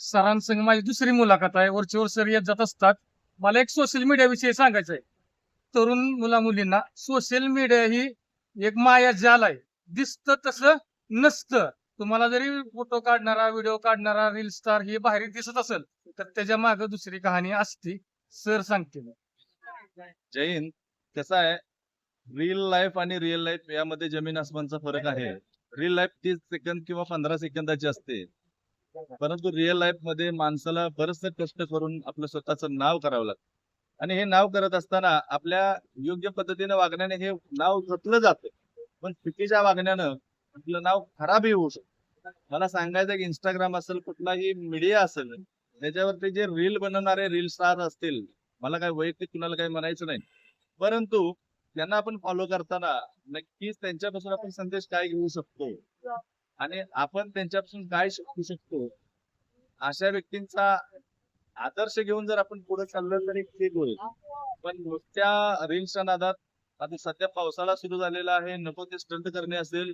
सरांसंग माझी दुसरी मुलाखत आहे. वरचेवर सर येत जात असतात. मला एक सोशल मीडिया विषयी सांगायचं आहे तरुण मुला मुलींना सोशल मीडिया ही एक माया जाल आहे. दिसतं तसं नसतं. तुम्हाला जरी फोटो काढणारा व्हिडिओ काढणारा रील स्टार हे बाहेर दिसत असेल तर त्याच्यामागे दुसरी कहाणी असते सर सांगते जय हिंद. कसं आहे? रिअल लाईफ आणि रिअल लाईफ यामध्ये जमीन आसमानचा फरक आहे. रिअल लाईफ तीस सेकंद किंवा पंधरा सेकंदाची असते. परंतु रिअल लाईफमध्ये माणसाला बरचसे कष्ट करून आपलं स्वतःचं नाव करावं लागतं. आणि हे नाव करत असताना आपल्या योग्य पद्धतीने वागण्याने हे नाव जपलं जातं. पण चुकीच्या वागण्यानं आपलं नाव खराबही होऊ शकतं. मला सांगायचं की इंस्टाग्राम असेल कुठलाही मीडिया असेल त्याच्यावरती जे रील बनवणारे रील स्टार असतील मला काय वैयक्तिक कुणाला काही म्हणायचं नाही. परंतु त्यांना आपण फॉलो करताना नक्कीच त्यांच्यापासून आपण संदेश काय घेऊ शकतो? आणि आपण त्यांच्यापासून काय शिकू शकतो? अशा व्यक्तींचा आदर्श घेऊन जर आपण पुढे चाललं तर एक ठीक होईल. पण नुसत्या रील्सच्या नादात आता सध्या पावसाळा सुरू झालेला आहे. नको ते स्टंट करणे असेल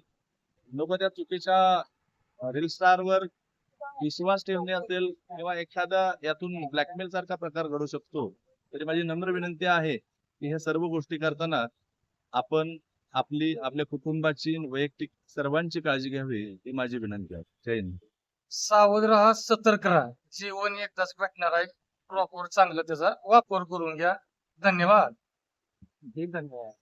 नको त्या चुकीच्या रील स्टारवर विश्वास ठेवणे असेल किंवा एखादा यातून ब्लॅकमेल सारखा प्रकार घडू शकतो. तरी माझी नम्र विनंती आहे की ह्या सर्व गोष्टी करताना आपण आपली आपल्या कुटुंबाची वैयक्तिक सर्वांची काळजी घ्यावी ही माझी विनंती आहे. जय हिंद. सावध राहा सतर्क राहा. जीवन एकदाच भेटणार आहे. प्रॉपर चांगलं त्याचा वापर करून घ्या. धन्यवाद. धन्यवाद.